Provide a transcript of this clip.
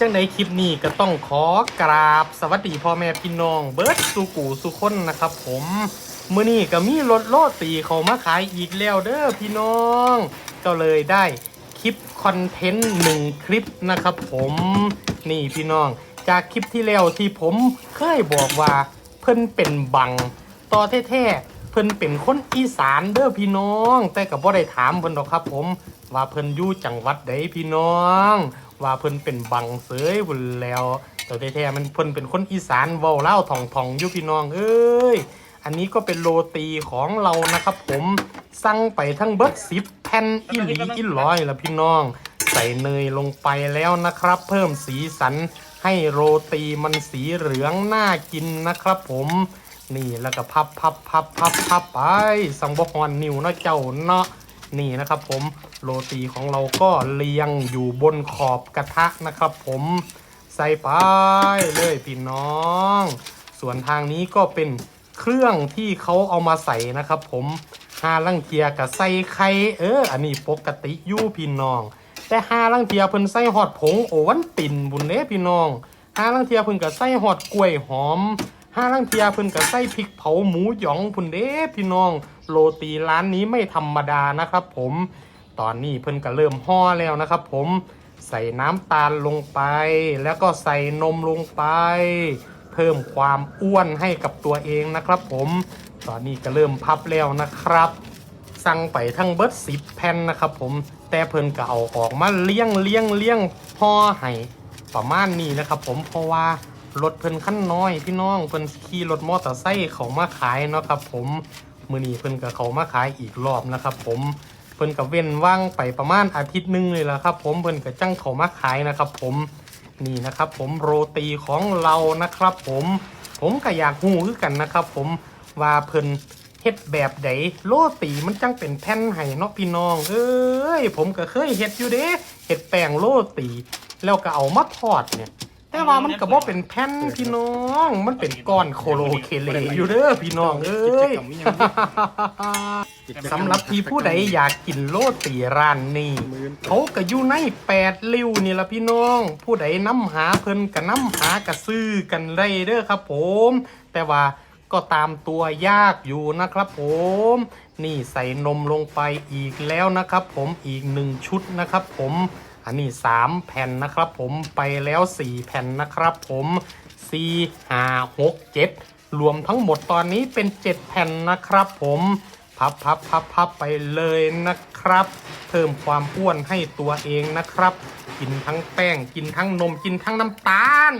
จังในคลิปนี้ก็ต้องขอกราบสวัสดีพ่อแม่พี่น้อง เบิร์ดสุกูสุคนนะครับ ผมมื้อนี้ก็มีรถโลตีเขามาขายอีกแล้วเด้อพี่น้อง ก็เลยได้คลิปคอนเทนต์หนึ่งคลิปนะครับผมนี่พี่น้อง จากคลิปที่แล้วที่ผมเคยบอกว่าเพิ่นเป็นบังต่อแท้ๆ เพิ่นเป็นคนอีสานเด้อพี่น้อง แต่ก็บ่ได้ถามเพิ่นหรอกครับ ผมว่าเพิ่นอยู่จังหวัดใดพี่น้อง ว่าเพิ่นเป็นบังเสยบุญแล้ว แต่แท้ๆมันเพิ่นเป็นคนอีสานเว้าเล่าท่องๆอยู่พี่น้องเอ้ยอันนี้ก็เป็นโรตีของเรานะครับผมสั่งไปทั้งเบิร์ดสิบแผ่นอิหลีอิร้อยล้วพี่น้อง ใส่เนยลงไปแล้วนะครับ เพิ่มสีสันให้โรตีมันสีเหลืองน่ากินนะครับผม นี่แล้วก็พับพับพับพับพับไปสังบฮอนนิวนะเจ้าเนาะนี่นะครับ ผมโรตีของเราก็เรียงอยู่บนขอบกระทะนะครับ ผมใส่ไปเลยพี่น้อง ส่วนทางนี้ก็เป็นเครื่องที่เขาเอามาใส่นะครับ ผมหาลังเทียกับใส่ไข่เออ อันนี้ปกติยู่พี่น้อง แต่หาลังเทียเพิ่นใส่หอดผงโอวันติ่นบุญเด้พี่น้องหาลังเทียเพิ่นก็ใส่หอดกล้วยหอม ห้าลังเทียเพิ่นก็ใส่พริกเผาหมูหยองพุ่นเด้พี่น้อง โรตีร้านนี้ไม่ธรรมดานะครับผม ตอนนี้เพิ่นก็เริ่มห่อแล้วนะครับผมใส่น้ำตาลลงไป แล้วก็ใส่นมลงไป เพิ่มความอ้วนให้กับตัวเองนะครับผม ตอนนี้ก็เริ่มพับแล้วนะครับ สั่งไปทั้งเบิร์ดสิบแผ่นนะครับผม แต่เพิ่นก็เอาออกมาเลี้ยงเลี้ยงเลี้ยงห่อให้ประมาณนี้นะครับผมเพราะว่า รถเพิ่นขั้นน้อย พี่น้องเพิ่นขี่รถมอเตอร์ไซค์เขามาขายเนาะครับ ผมมือนี้เพิ่นก็เขามาขายอีกรอบนะครับ ผมเพิ่นก็เว้นว่างไปประมาณอาทิตย์หนึงเลยละครับ ผมเพิ่นก็จังเขามาขายนะครับ ผมนี่นะครับ ผมโรตีของเรานะครับ ผมผมก็อยากหูคือกันนะครับ ผมว่าเพิ่นเฮ็ดแบบใดโรตีมันจังเป็นแผ่นให้เนาะพี่น้อง เอ้ยผมก็เคยเฮ็ดอยู่เด้เฮ็ดแป้งโรตี แล้วก็เอามาทอดเนี่ย แต่ว่ามันก็บ่เป็นแผ่นพี่น้อง มันเป็นก้อนโคโลเคเลอยู่เด้อพี่น้องเอ้ยสำหรับที่ผู้ใดอยากกินโรตีร้านนี้เขาก็อยู่ในแปดริ้วนี่ละพี่น้อง ผู้ใดน้ำหาเพิ่นก็น้ำหากระซื้อกันได้เด้อครับผม แต่ว่าก็ตามตัวยากอยู่นะครับผม นี่ใส่นมลงไปอีกแล้วนะครับผมอีกหนึ่งชุดนะครับผม อันนี้สามแผ่นนะครับผมไปแล้วสี่แผ่นนะครับผมสี่ห้าหกเจ็ดรวมทั้งหมดตอนนี้เป็นเจ็ดแผ่นนะครับผมพับพับพับพับไปเลยนะครับ เพิ่มความอ้วนให้ตัวเองนะครับ กินทั้งแป้งกินทั้งนมกินทั้งน้ำตาล